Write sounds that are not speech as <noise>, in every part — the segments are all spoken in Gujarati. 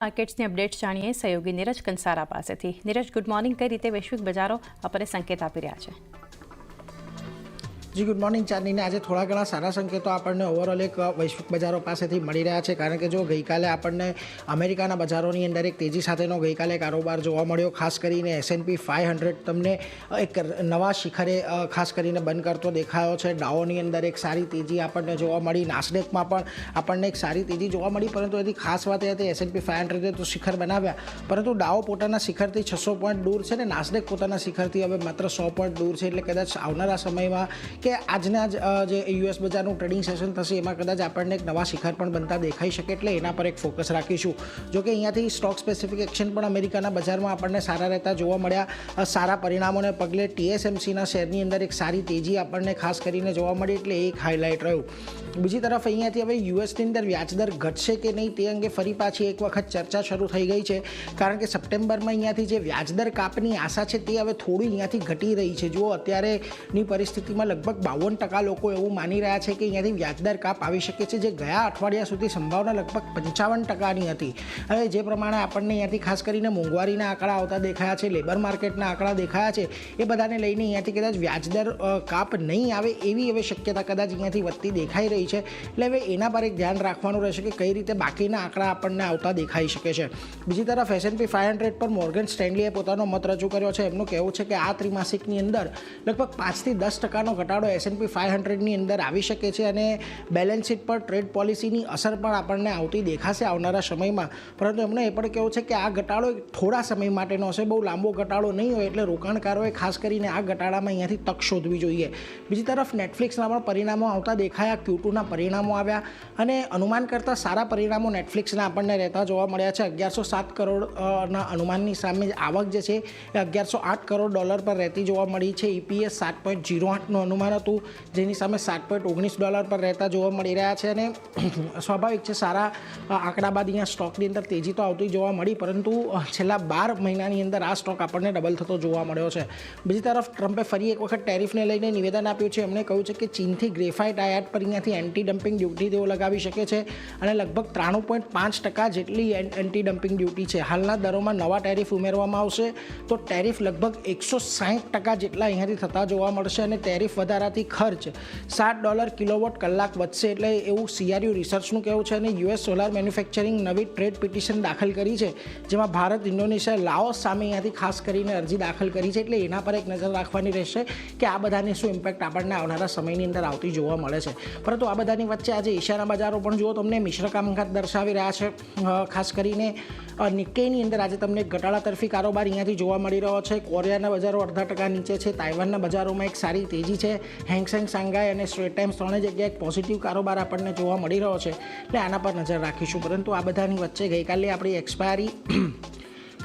માર્કેટ્સની અપડેટ્સ જાણીએ સહયોગી નીરજ કંસારા પાસેથી. નીરજ ગુડ મોર્નિંગ કઈ રીતે વૈશ્વિક બજારો આપણને સંકેત આપી રહ્યા છે? જી ગુડ મોર્નિંગ ચાંદીને. આજે થોડા ઘણા સારા સંકેતો આપણને ઓવરઓલ એક વૈશ્વિક બજારો પાસેથી મળી રહ્યા છે. કારણ કે જો ગઈકાલે આપણને અમેરિકાના બજારોની અંદર એક તેજી સાથેનો ગઈકાલે કારોબાર જોવા મળ્યો, ખાસ કરીને એસએનપી ફાઇવ હંડ્રેડ તમને એક નવા શિખરે ખાસ કરીને બંધ કરતો દેખાયો છે. ડાઓની અંદર એક સારી તેજી આપણને જોવા મળી. નાસડેકમાં પણ આપણને એક સારી તેજી જોવા મળી, પરંતુ એની ખાસ વાત એ હતી એસએનપી ફાઇવ હંડ્રેડે તો શિખર બનાવ્યા. પરંતુ ડાઓ પોતાના શિખરથી છસો પોઈન્ટ દૂર છે ને નાસ્ડેક પોતાના શિખરથી હવે માત્ર સો પોઈન્ટ દૂર છે. એટલે કદાચ આવનારા સમયમાં કે આજના જ જે યુએસ બજારનું ટ્રેડિંગ સેશન થશે, એમાં કદાચ આપણને એક નવા શિખર પણ બનતા દેખાઈ શકે એટલે એના પર એક ફોકસ રાખીશું. જો કે અહીંયાથી સ્ટોક સ્પેસિફિક એક્શન પણ અમેરિકાના બજારમાં આપણને સારા રહેતા જોવા મળ્યા. સારા પરિણામોને પગલે ટીએસએમસીના શેરની અંદર એક સારી તેજી આપણને ખાસ કરીને જોવા મળી એટલે એક હાઇલાઇટ રહ્યું. બીજી તરફ અહીંયાથી હવે યુએસની અંદર વ્યાજદર ઘટશે કે નહીં તે અંગે ફરી પાછી એક વખત ચર્ચા શરૂ થઈ ગઈ છે. કારણ કે સપ્ટેમ્બરમાં અહીંયાથી જે વ્યાજદર કાપની આશા છે તે હવે થોડી અહીંયાથી ઘટી રહી છે. જુઓ અત્યારેની પરિસ્થિતિમાં લગભગ બાવન ટકા લોકો એવું માની રહ્યા છે કે અહીંયાથી વ્યાજદર કાપ આવી શકે છે, જે ગયા અઠવાડિયા સુધી સંભાવના લગભગ પંચાવન ટકાની હતી. હવે જે પ્રમાણે આપણને અહીંયાથી ખાસ કરીને મોંઘવારીના આંકડા આવતા દેખાયા છે, લેબર માર્કેટના આંકડા દેખાયા છે, એ બધાને લઈને અહીંયાથી કદાચ વ્યાજદર કાપ નહીં આવે એવી હવે શક્યતા કદાચ અહીંયાથી વધતી દેખાઈ રહી છે. એટલે હવે એના પર એક ધ્યાન રાખવાનું રહેશે કે કઈ રીતે બાકીના આંકડા આપણને આવતા દેખાઈ શકે છે. બીજી તરફ એસએનપી ફાઇવ હંડ્રેડ પર મોર્ગન સ્ટેન્ડલીએ પોતાનો મત રજૂ કર્યો છે. એમનું કહેવું છે કે આ ત્રિમાસિકની અંદર લગભગ પાંચથી દસ ટકાનો ઘટાડો એસએનપી ફાઇવ હંડ્રેડની અંદર આવી શકે છે અને બેલેન્સ શીટ પર ટ્રેડ પોલિસીની અસર પણ આપણને આવતી દેખાશે આવનારા સમયમાં. પરંતુ એમણે એ પણ કહેવું છે કે આ ઘટાડો થોડા સમય માટેનો હશે, બહુ લાંબો ઘટાડો નહીં હોય એટલે રોકાણકારોએ ખાસ કરીને આ ઘટાડામાં અહીંયાથી તક શોધવી જોઈએ. બીજી તરફ નેટફ્લિક્સના પણ પરિણામો આવતા દેખાયા ક્યુ પરિણામો આવ્યા અને અનુમાન કરતાં સારા પરિણામો નેટફ્લિક્સના આપણને રહેતા જોવા મળ્યા છે. અગિયારસો સાત કરોડના અનુમાનની સામે આવક જે છે એ અગિયારસો આઠ કરોડ ડોલર પર રહેતી જોવા મળી છે. ઈપીએસ સાત પોઈન્ટ જીરો આઠનું અનુમાન હતું, જેની સામે સાત પોઈન્ટ ઓગણીસ ડોલર પર રહેતા જોવા મળી રહ્યા છે અને <clears throat> સ્વાભાવિક છે, સારા આંકડા બાદ અહીંયા સ્ટોકની અંદર તેજી તો આવતી જોવા મળી, પરંતુ છેલ્લા બાર મહિનાની અંદર આ સ્ટોક આપણને ડબલ થતો જોવા મળ્યો છે. બીજી તરફ ટ્રમ્પે ફરી એક વખત ટેરિફને લઈને નિવેદન આપ્યું છે. એમણે કહ્યું છે કે ચીનથી ગ્રેફાઇટ આયાત પર અહીંયાથી એન્ટી ડમ્પિંગ ડ્યુટી તેઓ લગાવી શકે છે અને લગભગ ત્રાણું પોઈન્ટ પાંચ ટકા જેટલી એન્ટી ડમ્પિંગ ડ્યુટી છે. હાલના દરોમાં નવા ટેરિફ ઉમેરવામાં આવશે, તો ટેરિફ લગભગ એકસો સાહીઠ ટકા જેટલા અહીંયાથી થતા જોવા મળશે અને ટેરિફ વધારાથી ખર્ચ. સાત ડોલર કિલોવોટ કલાક વધશે એટલે એવું સીઆરયુ રિસર્ચનું કહેવું છે અને યુએસ સોલાર મેન્યુફેક્ચરિંગ નવી ટ્રેડ પિટિશન દાખલ કરી છે, જેમાં ભારત, ઇન્ડોનેશિયા, લાઓસ સામે અહીંયાથી ખાસ કરીને અરજી દાખલ કરી છે એટલે એના પર એક નજર રાખવાની રહેશે કે આ બધાની શું ઇમ્પેક્ટ આપણને આવનારા સમયની અંદર આવતી જોવા મળે છે. પરંતુ આ બધાની વચ્ચે આજે ઈશાના બજારો પણ જુઓ, તમને મિશ્ર કામકાજ દર્શાવી રહ્યા છે. ખાસ કરીને નિકેની અંદર આજે તમને ઘટાડા તરફી કારોબાર અહીંયાથી જોવા મળી રહ્યો છે. કોરિયાના બજારો અડધા ટકા નીચે છે, તાઇવાનના બજારોમાં એક સારી તેજી છે. હેંગસેંગ શાંઘાઈ અને સ્ટ્રેટ ટાઈમ્સ ત્રણેય જગ્યાએ પોઝિટિવ કારોબાર આપણને જોવા મળી રહ્યો છે. એટલે આના પર નજર રાખીશું. પરંતુ આ બધાની વચ્ચે ગઈકાલે આપણી એક્સપાયરી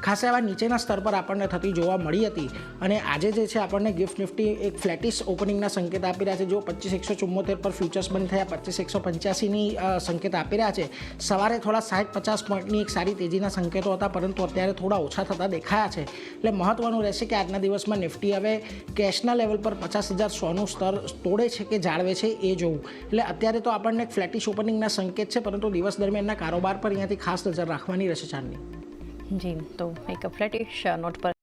ખાસા એવા નીચેના સ્તર પર આપણને થતી જોવા મળી હતી. અને આજે જે છે, આપણને ગિફ્ટ નિફ્ટી એક ફ્લેટિસ ઓપનિંગના સંકેત આપી રહ્યા છે. જો પચીસ એકસો ચુમ્મોતેર પર ફ્યુચર્સ બંધ થયા, પચીસ એકસો પંચ્યાસીની સંકેત આપી રહ્યા છે. સવારે થોડા સાઠ પચાસ પોઈન્ટની એક સારી તેજીના સંકેતો હતા, પરંતુ અત્યારે થોડા ઓછા થતા દેખાયા છે. એટલે મહત્વનું રહેશે કે આજના દિવસમાં નિફ્ટી હવે કેશના લેવલ પર પચાસ હજાર સોનું સ્તર તોડે છે કે જાળવે છે એ જોવું. એટલે અત્યારે તો આપણને ફ્લેટિશ ઓપનિંગના સંકેત છે, પરંતુ દિવસ દરમિયાનના કારોબાર પર અહીંયાથી ખાસ નજર રાખવાની રહેશે, ચાંદની. જી તો એક ફ્લેટિશ નોટ પર